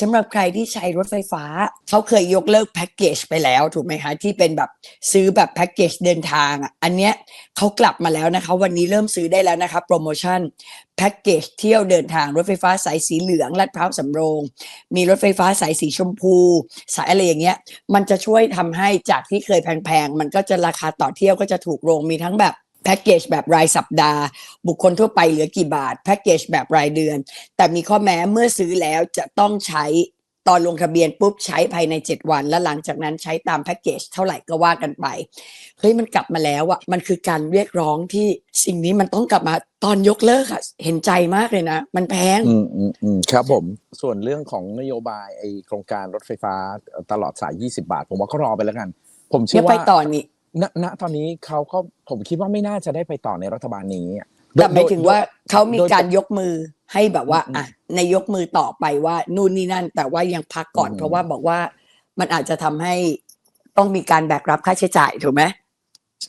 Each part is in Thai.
สำหรับใครที่ใช้รถไฟฟ้า เขาเคยยกเลิกแพ็กเกจไปแล้วถูกไหมคะที่เป็นแบบซื้อแบบแพ็กเกจเดินทางอะอันเนี้ยเขากลับมาแล้วนะคะ วันนี้เริ่มซื้อได้แล้วนะคะโปรโมชั่นแพ็กเกจเที่ยวเดินทางรถไฟฟ้าสายสีเหลืองลาดพร้าวสำโรง มีรถไฟฟ้าสายสีชมพู สายอะไรอย่างเงี้ยมันจะช่วยทำให้จากที่เคยแพงๆมันก็จะราคาต่อเที่ยวก็จะถูกลงมีทั้งแบบ แพ็กเกจแบบรายสัปดาห์ บุคคลทั่วไปเหลือกี่บาท แพ็กเกจแบบรายเดือน แต่มีข้อแม้เมื่อซื้อแล้วจะต้องใช้ตอนลงทะเบียนปุ๊บใช้ภายใน 7 วัน แล้วหลังจากนั้นใช้ตามแพ็กเกจเท่าไหร่ก็ว่ากันไปเฮ้ยมันกลับมาแล้วอะมันคือการเรียกร้องที่สิ่งนี้มันต้องกลับมาตอนยกเลิกอะเห็นใจมากเลยนะ มันแพงอืมอืมอืมครับผมส่วนเรื่องของนโยบายไอโครงการรถไฟฟ้าตลอดสาย 20 บาท ผมว่าก็รอไปแล้วกัน ผมเชื่เดี๋ยอวไปว่าต่อนี่ ณณตอนนี้เขาก็ผมคิดว่าไม่น่าจะได้ไปต่อในรัฐบาลนี้อะแต่หมายถึงว่าเขามีโดยการยกมือให้แบบว่าอืมอะในยกมือต่อไปว่านู่นนี่นั่น แต่ว่ายังพักก่อนอืมเพราะว่าบอกว่ามันอาจจะทำให้ต้องมีการแบกรับค่าใช้จ่ายถูกไหม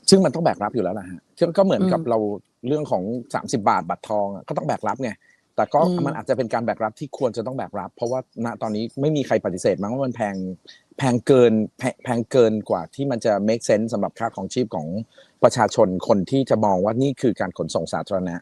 ซึ่งมันต้องแบกรับอยู่แล้วนะฮะซึ่งก็เหมือนกับอืมเราเรื่องของ 30 บาทบัตรทองอะก็ต้องแบกรับไงแต่ก็อืมมันอาจจะเป็นการแบกรับที่ควรจะต้องแบกรับ เพราะว่าณตอนนี้ไม่มีใครปฏิเสธมั้งว่ามันแพง แพงเกินแพงแพงเกินกว่าที่มันจะ make sense สำหรับค่าของชีพของประชาชนคนที่จะมองว่านี่คือการขนส่งสาธารณะ